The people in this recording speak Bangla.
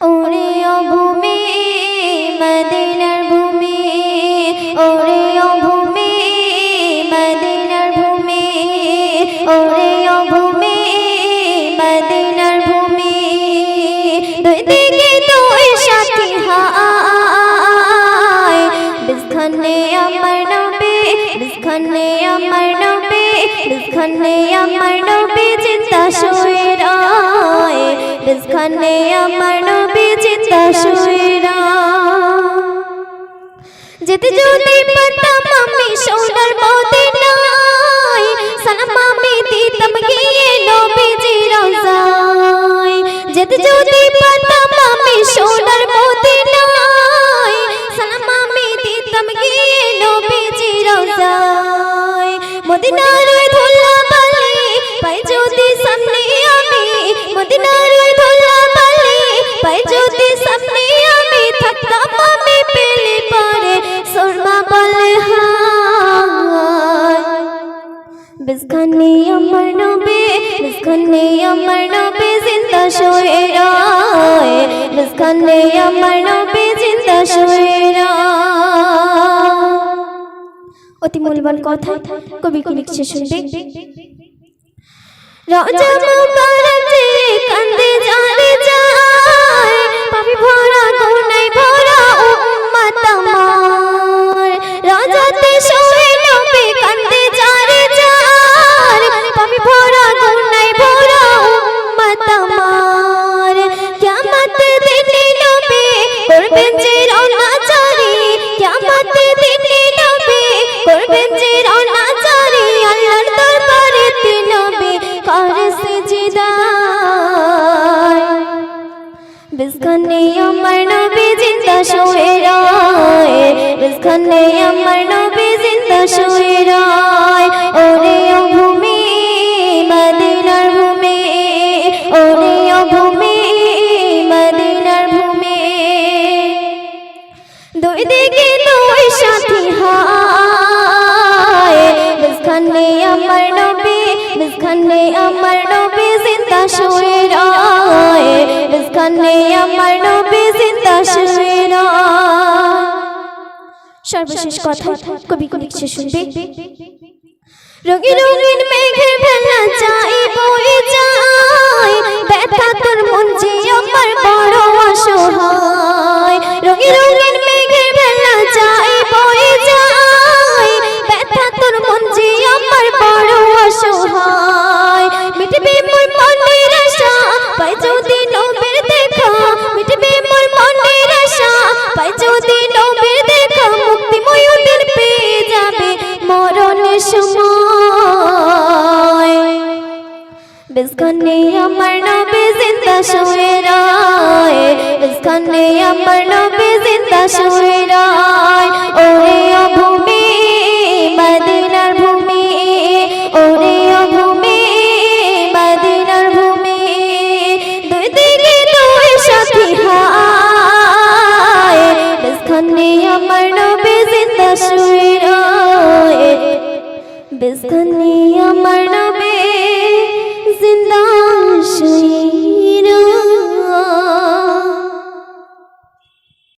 ওরে ভূমি, মদিনার ভূমি, ওরে ভূমি, মদিনার ভূমি, ওরে ভূমি, মদিনার ভূমি। দুই দিকে তুই সাথী হায় বিস্খানে আমার নবী আমার নবী। চিন্তা শুয়ে রায়। বিস্খানে আমার নবী চিন্তা শুয়ে যেতে যদি পারতাম আমি সোনার মদিনায়। সালাম আমি দিতাম গিয়ে নবীজি রওজায় যেতে যদি পারতাম আমি সোনার মদিনায়। সালাম আমি দিতাম গিয়ে নবীজি রওজায় মদিনার বিস্খানে আমার নবে বিস্খানে আমার নবে জিন্দা শুয়ে রায়। আমার নবে জিন্দা অতি মূল্যবান কথা কবি কি লিখছে শুনবে? রাজা মুবারক যে শুয়ে রায় বিস্খানে আমার নবী, জিন্দা শুয়ে রায় ওরে ও ভূমি, মদিনার ভূমি, ওরে ও ভূমি, মদিনার ভূমি। দুই দিকে দুই সাথী হায় বিস্খানে আমার নবী বিস্খানে আমার নবী, জিন্দা শুয়ে রায় বিস্খানে আমার নবী, জিন্দা শুয়ে সর্বশেষ কথা কবি কবি শুনবে। রঙিন রঙিন মেঘে ভেলা যায় বই যায়। বিস্খানে আমার নবে জিন্দা শুয়ে রায়। বিস্খানে আমার নবে জিন্দা শুয়ে রায়।